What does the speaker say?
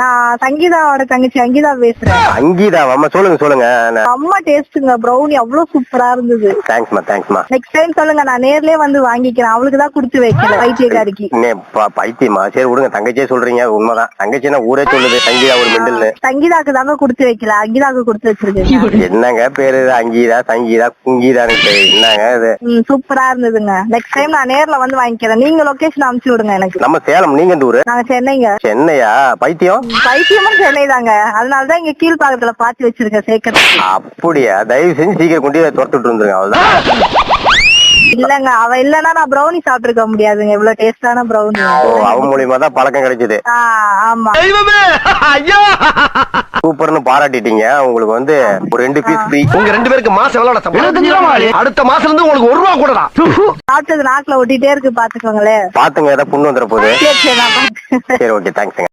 நான் சங்கீதாவோட தங்கச்சி அங்கீதா பேசுறேன். அங்கீதா அம்மா சொல்லுங்க சொல்லுங்க. அம்மா டேஸ்ட்டுங்க ப்ரௌனி அவ்வளவு சூப்பரா இருந்தது. தேங்க்ஸ்மா தேங்க்ஸ்மா நெக்ஸ்ட் டைம் சொல்லுங்க நான் நேர்லயே வந்து வாங்கிக்கிறேன். அவளுக்கு தான் கொடுத்து வைக்கல பைத்தியக்காரிக்கு. பைத்தியமா? சரி விடுங்க. தங்கச்சியே சொல்றீங்க உண்மைதான். தங்கச்சின்னா ஊரே சொல்லுது சங்கீதா ஒரு மெண்டல்னு சங்கீதாக்கு தாங்க கொடுத்து வைக்கல அங்கீதாக்கு கொடுத்து வச்சிருக்கேன் என்னங்க பேரு? அங்கீதா சங்கீதா குங்கீதான்னு பேரு. என்னங்க இது? ம் சூப்பரா இருந்ததுங்க. நெக்ஸ்ட் டைம் நான் நேர்ல வந்து வாங்கிக்கிறேன். நீங்க லொகேஷன் அனுப்பிச்சு விடுங்க எனக்கு. நம்ம சேலம் நீங்க ஊரு? நாங்க சென்னைங்க. சென்னையா? பைத்தியம்? பைத்தியமும் சென்னை தாங்க அதனாலதான் இங்க கீழ்பாக்கத்துல பாத்து வச்சிருக்கேன் சேர்க்கறதுக்கு அப்படியா? தயவு செஞ்சு சீக்கிரம் கொண்டு போய் துரத்துட்டு வந்துருங்க அவ்வளவுதான். இல்லங்க அவ இல்லன்னா நான் ப்ரௌனி சாப்பிட்டுருக்க முடியாதுங்க. இவ்வளவு டேஸ்டான ப்ரௌனி ஓ அவன் மூலியமா தான் பழக்கம் கிடைச்சது ஆமா. சூப்பர்னு பாராட்டிட்டீங்க. உங்களுக்கு வந்து ஒரு ரெண்டு பீஸ் ஃப்ரீ உங்க ரெண்டு பேருக்கு மாசம் எவ்வளவு சம்பளம்? அடுத்த மாசம் இருந்து உங்களுக்கு ஒரு ரூபா கூடலாம் சாப்பிட்டது நாக்குல ஒட்டிட்டே இருக்கு பாத்துக்கோங்களேன். பாத்துங்க ஏதாவது புண்ணு வந்துட போகுது. சரி ஓகே தேங்க்ஸ்ங்க